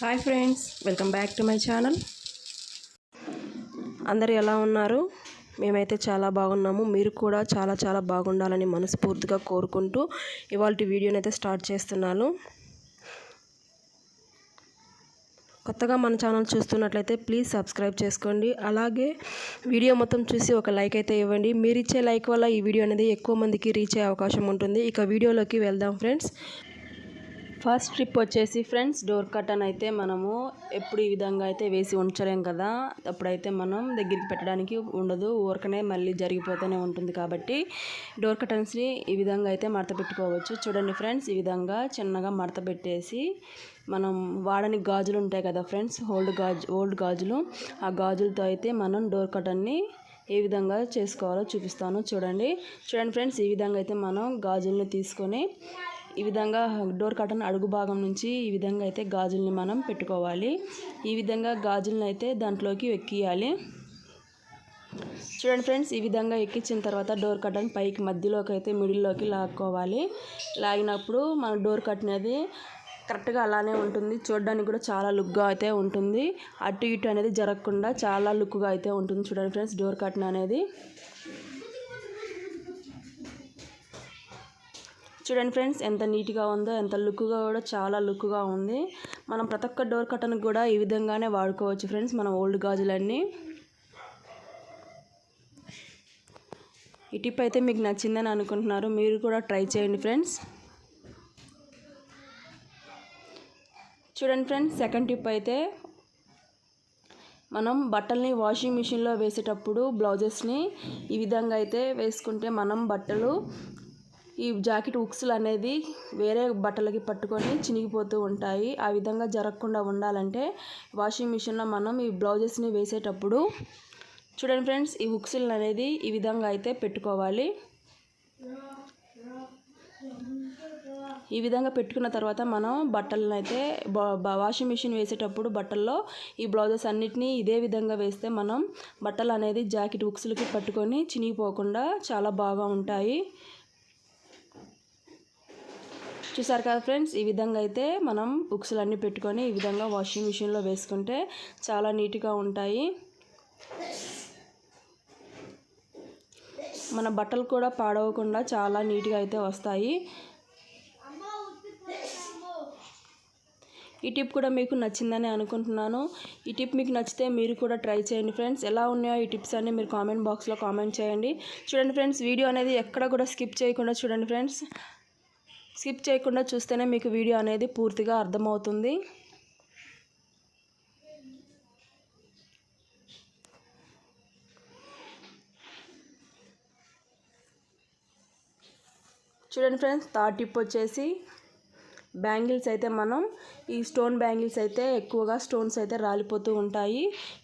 Hi friends welcome back to my channel. అందరు ఎలా ఉన్నారు? మేమైతే చాలా బాగున్నాము. మీరు కూడా చాలా చాలా బాగుండాలని మనస్ఫూర్తిగా కోరుకుంటూ ఇవాళ వీడియోని అయితే స్టార్ట్ చేస్తున్నాను. కొత్తగా మన ఛానల్ చూస్తున్నట్లయితే ప్లీజ్ సబ్స్క్రైబ్ చేసుకోండి. అలాగే వీడియో మొత్తం చూసి ఒక లైక్ అయితే ఇవ్వండి. మీరు ఇచ్చే లైక్ వల్ల ఈ వీడియో అనేది ఎక్కువ మందికి రీచ్ అయ్యే అవకాశం ఉంటుంది. ఇక వీడియోలోకి వెళ్దాం ఫ్రెండ్స్. ఫస్ట్ ట్రిప్ వచ్చేసి ఫ్రెండ్స్ డోర్ కర్టన్ అయితే మనము ఎప్పుడు ఈ విధంగా అయితే వేసి ఉంచలేం కదా. అప్పుడైతే మనం దగ్గరికి పెట్టడానికి ఉండదు ఊరకనే మళ్ళీ జరిగిపోతూనే ఉంటుంది కాబట్టి డోర్ కర్టన్స్ని ఈ విధంగా అయితే మడత పెట్టుకోవచ్చు. చూడండి ఫ్రెండ్స్ ఈ విధంగా చిన్నగా మడత పెట్టేసి మనం వాడని గాజులు ఉంటాయి కదా ఫ్రెండ్స్ ఓల్డ్ గాజు ఓల్డ్ గాజులు. ఆ గాజులతో అయితే మనం డోర్ కర్టన్ని ఏ విధంగా చేసుకోవాలో చూపిస్తాను. చూడండి చూడండి ఫ్రెండ్స్ ఈ విధంగా అయితే మనం గాజుల్ని తీసుకొని ఈ విధంగా డోర్ కర్టన్ అడుగు భాగం నుంచి ఈ విధంగా అయితే గాజుల్ని మనం పెట్టుకోవాలి. ఈ విధంగా గాజులను అయితే దాంట్లోకి ఎక్కియాలి. చూడండి ఫ్రెండ్స్ ఈ విధంగా ఎక్కించిన తర్వాత డోర్ కర్టన్ పైకి మధ్యలోకి అయితే మిడిల్లోకి లాక్కోవాలి. లాగినప్పుడు మన డోర్ కర్టన్ అనేది కరెక్ట్గా అలానే ఉంటుంది. చూడడానికి కూడా చాలా లుక్గా అయితే ఉంటుంది. అటు ఇటు అనేది జరగకుండా చాలా లుక్గా అయితే ఉంటుంది. చూడండి ఫ్రెండ్స్ డోర్ కర్టన్ అనేది. చూడండి ఫ్రెండ్స్ ఎంత నీట్గా ఉందో ఎంత లుక్గా కూడా చాలా లుక్గా ఉంది. మనం ప్రతి ఒక్క డోర్ కట్టను కూడా ఈ విధంగానే వాడుకోవచ్చు ఫ్రెండ్స్ మన ఓల్డ్ గాజులన్నీ. ఈ టిప్ అయితే మీకు నచ్చిందని అనుకుంటున్నారు మీరు కూడా ట్రై చేయండి ఫ్రెండ్స్. చూడండి ఫ్రెండ్స్ సెకండ్ టిప్ అయితే మనం బట్టల్ని వాషింగ్ మిషన్లో వేసేటప్పుడు బ్లౌజెస్ని ఈ విధంగా అయితే వేసుకుంటే మనం బట్టలు ఈ జాకెట్ ఉక్సులు అనేది వేరే బట్టలకి పట్టుకొని చినిగిపోతూ ఉంటాయి. ఆ విధంగా జరగకుండా ఉండాలంటే వాషింగ్ మిషన్లో మనం ఈ బ్లౌజెస్ని వేసేటప్పుడు చూడండి ఫ్రెండ్స్ ఈ ఉక్సులు అనేది ఈ విధంగా అయితే పెట్టుకోవాలి. ఈ విధంగా పెట్టుకున్న తర్వాత మనం బట్టలను అయితే వాషింగ్ మిషన్ వేసేటప్పుడు బట్టల్లో ఈ బ్లౌజెస్ అన్నిటినీ ఇదే విధంగా వేస్తే మనం బట్టలు అనేది జాకెట్ ఉక్సులకి పట్టుకొని చినిగిపోకుండా చాలా బాగా ఉంటాయి. చూసారు కదా ఫ్రెండ్స్? ఈ విధంగా అయితే మనం బుక్స్లు అన్నీ పెట్టుకొని ఈ విధంగా వాషింగ్ మిషన్లో వేసుకుంటే చాలా నీట్గా ఉంటాయి. మన బట్టలు కూడా పాడవకుండా చాలా నీట్గా అయితే వస్తాయి. ఈ టిప్ కూడా మీకు నచ్చిందని అనుకుంటున్నాను. ఈ టిప్ మీకు నచ్చితే మీరు కూడా ట్రై చేయండి ఫ్రెండ్స్. ఎలా ఉన్నాయో ఈ టిప్స్ అన్నీ మీరు కామెంట్ బాక్స్లో కామెంట్ చేయండి. చూడండి ఫ్రెండ్స్ వీడియో అనేది ఎక్కడ కూడా స్కిప్ చేయకుండా చూడండి ఫ్రెండ్స్. స్కిప్ చేయకుండా చూస్తేనే మీకు వీడియో అనేది పూర్తిగా అర్థమవుతుంది. చూడండి ఫ్రెండ్స్ థర్డ్ టిప్ వచ్చేసి బ్యాంగిల్స్ అయితే మనం ఈ స్టోన్ బ్యాంగిల్స్ అయితే ఎక్కువగా స్టోన్స్ అయితే రాలిపోతూ ఉంటాయి.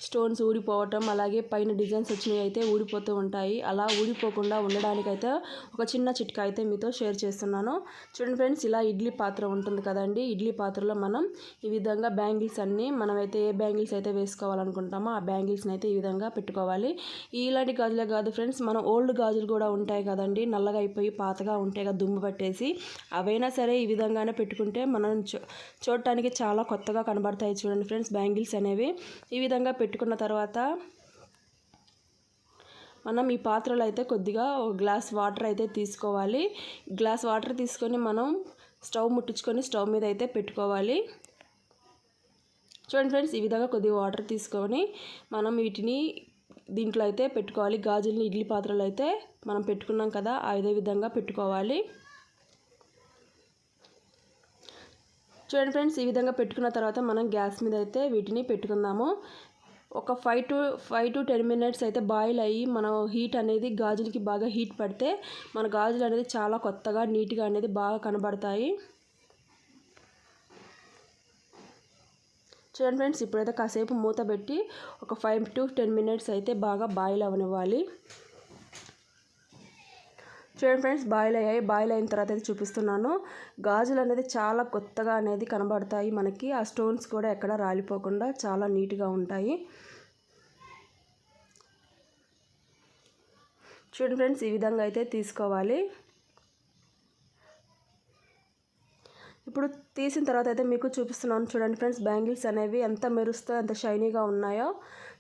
స్టోన్స్ ఊడిపోవటం అలాగే పైన డిజైన్స్ వచ్చినవి అయితే ఊడిపోతూ ఉంటాయి. అలా ఊడిపోకుండా ఉండడానికైతే ఒక చిన్న చిట్కా అయితే మీతో షేర్ చేస్తున్నాను. చూడండి ఫ్రెండ్స్ ఇలా ఇడ్లీ పాత్ర ఉంటుంది కదండి. ఇడ్లీ పాత్రలో మనం ఈ విధంగా బ్యాంగిల్స్ అన్నీ మనమైతే ఏ బ్యాంగిల్స్ అయితే వేసుకోవాలనుకుంటామో ఆ బ్యాంగిల్స్ని అయితే ఈ విధంగా పెట్టుకోవాలి. ఇలాంటి గాజులే కాదు ఫ్రెండ్స్ మనం ఓల్డ్ గాజులు కూడా ఉంటాయి కదండి. నల్లగా అయిపోయి పాతగా ఉంటాయి కదా దుమ్ము పట్టేసి. అవైనా సరే ఈ విధంగానే పెట్టుకుంటే మనం చో చూడటానికి చాలా కొత్తగా కనబడతాయి చూడండి ఫ్రెండ్స్ బ్యాంగిల్స్ అనేవి. ఈ విధంగా పెట్టుకున్న తర్వాత మనం ఈ పాత్రలో అయితే కొద్దిగా ఒక గ్లాస్ వాటర్ అయితే తీసుకోవాలి. గ్లాస్ వాటర్ తీసుకొని మనం స్టవ్ ముట్టించుకొని స్టవ్ మీద అయితే పెట్టుకోవాలి. చూడండి ఫ్రెండ్స్ ఈ విధంగా కొద్దిగా వాటర్ తీసుకొని మనం వీటిని దీంట్లో అయితే పెట్టుకోవాలి. గాజుల్ని ఇడ్లీ పాత్రలో అయితే మనం పెట్టుకున్నాం కదా అదే విధంగా పెట్టుకోవాలి. చూడండి ఫ్రెండ్స్ ఈ విధంగా పెట్టుకున్న తర్వాత మనం గ్యాస్ మీద అయితే వీటిని పెట్టుకుందాము. ఒక five to five to ten minutes అయితే బాయిల్ అయ్యి మనం హీట్ అనేది గాజులకి బాగా హీట్ పడితే మన గాజులు అనేది చాలా కొత్తగా నీట్గా అనేది బాగా కనబడతాయి. చూడండి ఫ్రెండ్స్ ఇప్పుడైతే కాసేపు మూత పెట్టి ఒక ఫైవ్ టు టెన్ మినిట్స్ అయితే బాగా బాయిల్ అవనివ్వాలి. చూడండి ఫ్రెండ్స్ బాయిల్ అయ్యాయి. బాయిల్ అయిన తర్వాత అయితే చూపిస్తున్నాను. గాజులు అనేది చాలా కొత్తగా అనేది కనబడతాయి మనకి. ఆ స్టోన్స్ కూడా ఎక్కడ రాలిపోకుండా చాలా నీట్గా ఉంటాయి. చూడండి ఫ్రెండ్స్ ఈ విధంగా అయితే తీసుకోవాలి. ఇప్పుడు తీసిన తర్వాత అయితే మీకు చూపిస్తున్నాను చూడండి ఫ్రెండ్స్ బ్యాంగిల్స్ అనేవి ఎంత మెరుస్తూ ఎంత షైనీగా ఉన్నాయో.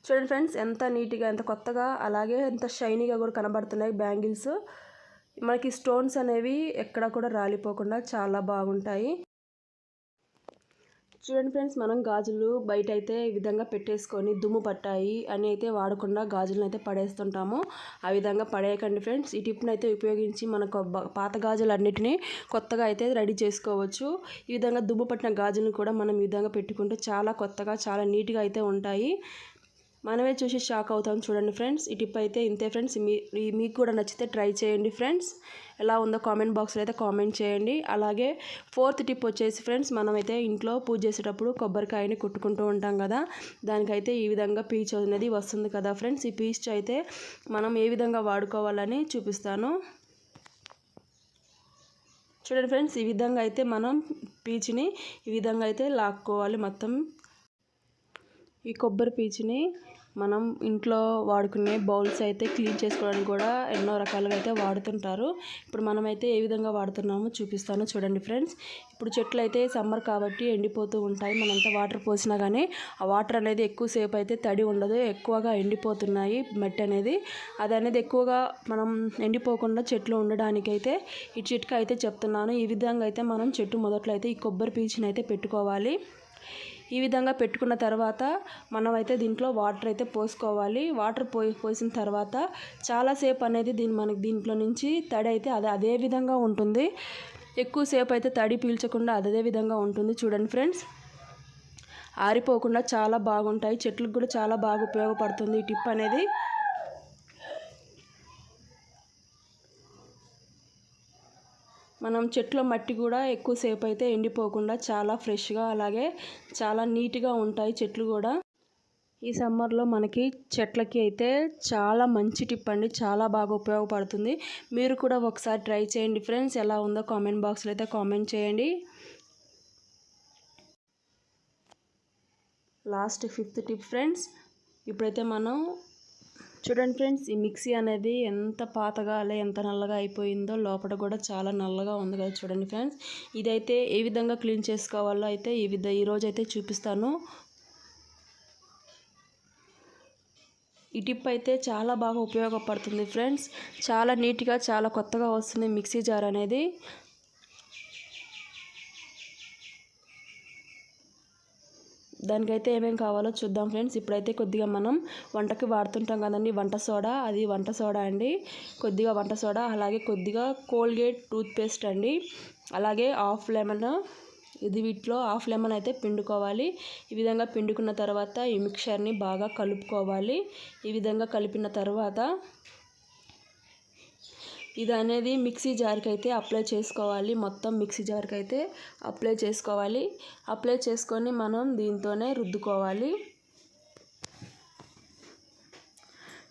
చూడండి ఫ్రెండ్స్ ఎంత నీట్గా ఎంత కొత్తగా అలాగే ఎంత షైనీగా కూడా కనబడుతున్నాయి బ్యాంగిల్స్. మనకి స్టోన్స్ అనేవి ఎక్కడ కూడా రాలిపోకుండా చాలా బాగుంటాయి. చూడండి ఫ్రెండ్స్ మనం గాజులు బయట అయితే ఈ విధంగా పెట్టేసుకొని దుమ్ము పట్టాయి అని అయితే వాడకుండా గాజులను అయితే పడేస్తుంటాము. ఆ విధంగా పడేయకండి ఫ్రెండ్స్. ఈ టిప్ని అయితే ఉపయోగించి మనకు పాత గాజులు అన్నిటినీ కొత్తగా అయితే రెడీ చేసుకోవచ్చు. ఈ విధంగా దుమ్ము పట్టిన గాజులను కూడా మనం ఈ విధంగా పెట్టుకుంటే చాలా కొత్తగా చాలా నీట్గా అయితే ఉంటాయి. మనమే చూసి షాక్ అవుతాం చూడండి ఫ్రెండ్స్ ఈ టిప్ అయితే ఇంతే ఫ్రెండ్స్ మీ మీకు కూడా నచ్చితే ట్రై చేయండి ఫ్రెండ్స్ ఎలా ఉందో కామెంట్ బాక్స్లో అయితే కామెంట్ చేయండి. అలాగే ఫోర్త్ టిప్ వచ్చేసి ఫ్రెండ్స్ మనమైతే ఇంట్లో పూజ చేసేటప్పుడు కొబ్బరికాయని కుట్టుకుంటూ ఉంటాం కదా. దానికైతే ఈ విధంగా పీచు అనేది వస్తుంది కదా ఫ్రెండ్స్ ఈ పీచు అయితే మనం ఏ విధంగా వాడుకోవాలని చూపిస్తాను. చూడండి ఫ్రెండ్స్ ఈ విధంగా అయితే మనం పీచుని ఈ విధంగా అయితే లాక్కోవాలి మొత్తం. ఈ కొబ్బరి పీచుని మనం ఇంట్లో వాడుకునే బౌల్స్ అయితే క్లీన్ చేసుకోవడానికి కూడా ఎన్నో రకాలుగా అయితే వాడుతుంటారు. ఇప్పుడు మనమైతే ఏ విధంగా వాడుతున్నామో చూపిస్తాను. చూడండి ఫ్రెండ్స్ ఇప్పుడు చెట్లు అయితే సమ్మర్ కాబట్టి ఎండిపోతూ ఉంటాయి. మనంతా వాటర్ పోసినా కానీ ఆ వాటర్ అనేది ఎక్కువసేపు అయితే తడి ఉండదు. ఎక్కువగా ఎండిపోతున్నాయి మట్టి అనేది. అది అనేది ఎక్కువగా మనం ఎండిపోకుండా చెట్లు ఉండడానికైతే ఈ చిట్కా అయితే చెప్తున్నాను. ఈ విధంగా అయితే మనం చెట్టు మొదట్లో అయితే ఈ కొబ్బరి పీచుని అయితే పెట్టుకోవాలి. ఈ విధంగా పెట్టుకున్న తర్వాత మనమైతే దీంట్లో వాటర్ అయితే పోసుకోవాలి. వాటర్ పోయి పోసిన తర్వాత చాలాసేపు అనేది దీని మనకి దీంట్లో నుంచి తడి అయితే అదే అదే విధంగా ఉంటుంది. ఎక్కువసేపు అయితే తడి పీల్చకుండా అదే విధంగా ఉంటుంది. చూడండి ఫ్రెండ్స్. ఆరిపోకుండా చాలా బాగుంటాయి. చెట్లకు కూడా చాలా బాగా ఉపయోగపడుతుంది ఈ టిప్ అనేది. మనం చెట్లో మట్టి కూడా ఎక్కువసేపు అయితే ఎండిపోకుండా చాలా ఫ్రెష్గా అలాగే చాలా నీట్గా ఉంటాయి చెట్లు కూడా. ఈ సమ్మర్లో మనకి చెట్లకి అయితే చాలా మంచి టిప్ అండి. చాలా బాగా ఉపయోగపడుతుంది. మీరు కూడా ఒకసారి ట్రై చేయండి ఫ్రెండ్స్. ఎలా ఉందో కామెంట్ బాక్స్లో అయితే కామెంట్ చేయండి. లాస్ట్ ఫిఫ్త్ టిప్ ఫ్రెండ్స్ ఇప్పుడైతే మనం చూడండి ఫ్రెండ్స్ ఈ మిక్సీ అనేది ఎంత పాతగా అలా ఎంత నల్లగా అయిపోయిందో లోపల కూడా చాలా నల్లగా ఉంది కదా చూడండి ఫ్రెండ్స్. ఇదైతే ఏ విధంగా క్లీన్ చేసుకోవాలో అయితే ఈ విధ ఈరోజు అయితే చూపిస్తాను. ఈ టిప్ అయితే చాలా బాగా ఉపయోగపడుతుంది ఫ్రెండ్స్. చాలా నీట్గా చాలా కొత్తగా వస్తుంది మిక్సీ జార్ అనేది. దానికైతే ఏమేమి కావాలో చూద్దాం ఫ్రెండ్స్. ఇప్పుడైతే కొద్దిగా మనం వంటకి వాడుతుంటాం కదండి. వంట సోడా అది వంట సోడా అండి. కొద్దిగా వంట సోడా అలాగే కొద్దిగా కోల్గేట్ టూత్పేస్ట్ అండి. అలాగే హాఫ్ లెమన్ ఇది వీటిలో హాఫ్ లెమన్ అయితే పిండుకోవాలి. ఈ విధంగా పిండుకున్న తర్వాత ఈ మిక్చర్ని బాగా కలుపుకోవాలి. ఈ విధంగా కలిపిన తర్వాత ఇది అనేది మిక్సీ జార్కి అయితే అప్లై చేసుకోవాలి. మొత్తం మిక్సీ జార్కి అయితే అప్లై చేసుకోవాలి. అప్లై చేసుకొని మనం దీంతోనే రుద్దుకోవాలి.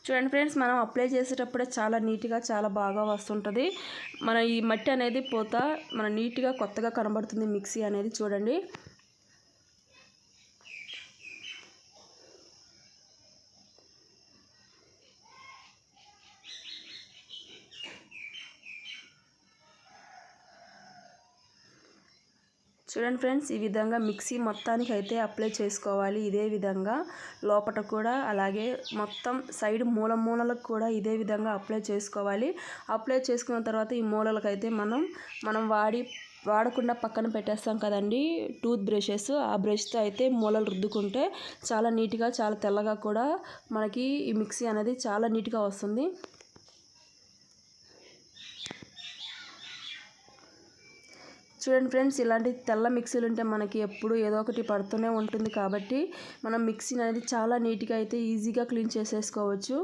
చూడండి ఫ్రెండ్స్ మనం అప్లై చేసేటప్పుడే చాలా నీట్గా చాలా బాగా వస్తుంటుంది. మన ఈ మట్టి అనేది పోత మన నీట్గా కొత్తగా కనబడుతుంది మిక్సీ అనేది చూడండి. చూడండి ఫ్రెండ్స్ ఈ విధంగా మిక్సీ మొత్తానికి అయితే అప్లై చేసుకోవాలి. ఇదే విధంగా లోపట కూడా అలాగే మొత్తం సైడ్ మూల మూలలకు కూడా ఇదే విధంగా అప్లై చేసుకోవాలి. అప్లై చేసుకున్న తర్వాత ఈ మూలలకు అయితే మనం మనం వాడి వాడకుండా పక్కన పెట్టేస్తాం కదండి టూత్ బ్రషెస్. ఆ బ్రష్తో అయితే మూలలు రుద్దుకుంటే చాలా నీట్గా చాలా తెల్లగా కూడా మనకి ఈ మిక్సీ అనేది చాలా నీట్గా వస్తుంది. చూడండి ఫ్రెండ్స్ ఇలాంటి తెల్ల మిక్సీలు ఉంటే మనకి ఎప్పుడు ఏదో ఒకటి పడుతూనే ఉంటుంది కాబట్టి మనం మిక్సీ అనేది చాలా నీట్గా అయితే ఈజీగా క్లీన్ చేసేసుకోవచ్చు.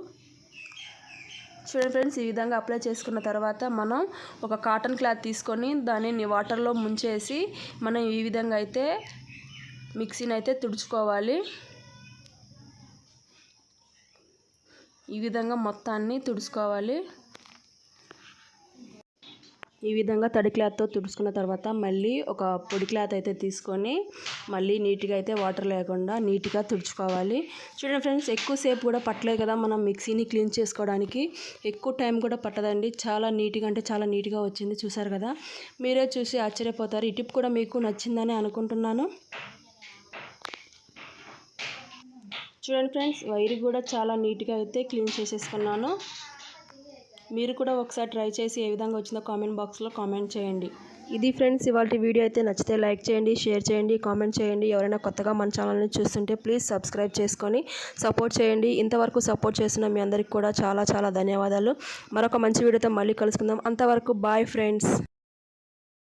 చూడండి ఫ్రెండ్స్ ఈ విధంగా అప్లై చేసుకున్న తర్వాత మనం ఒక కాటన్ క్లాత్ తీసుకొని దానిని వాటర్లో ముంచేసి మనం ఈ విధంగా అయితే మిక్సీని అయితే తుడుచుకోవాలి. ఈ విధంగా మొత్తాన్ని తుడుచుకోవాలి. ఈ విధంగా తడి క్లాత్తో తుడుచుకున్న తర్వాత మళ్ళీ ఒక పొడి క్లాత్ అయితే తీసుకొని మళ్ళీ నీట్గా అయితే వాటర్ లేకుండా నీట్గా తుడుచుకోవాలి. చూడండి ఫ్రెండ్స్ ఎక్కువసేపు కూడా పట్టలేదు కదా మనం మిక్సీని క్లీన్ చేసుకోవడానికి. ఎక్కువ టైం కూడా పట్టదండి. చాలా నీట్గా అంటే చాలా నీట్గా వచ్చింది చూసారు కదా? మీరే చూసి ఆశ్చర్యపోతారు. ఈ టిప్ కూడా మీకు నచ్చిందని అనుకుంటున్నాను. చూడండి ఫ్రెండ్స్ వైర్ కూడా చాలా నీట్గా అయితే క్లీన్ చేసేసుకున్నాను. మీరు కూడా ఒకసారి ట్రై చేసి ఏ విధంగా వచ్చిందో కామెంట్ బాక్స్లో కామెంట్ చేయండి. ఇది ఫ్రెండ్స్ ఇవాళ వీడియో అయితే నచ్చితే లైక్ చేయండి షేర్ చేయండి కామెంట్ చేయండి. ఎవరైనా కొత్తగా మన ఛానల్ని చూస్తుంటే ప్లీజ్ సబ్స్క్రైబ్ చేసుకొని సపోర్ట్ చేయండి. ఇంతవరకు సపోర్ట్ చేసిన మీ అందరికి కూడా చాలా చాలా ధన్యవాదాలు. మరొక మంచి వీడియోతో మళ్ళీ కలుసుకుందాం. అంతవరకు బాయ్ ఫ్రెండ్స్.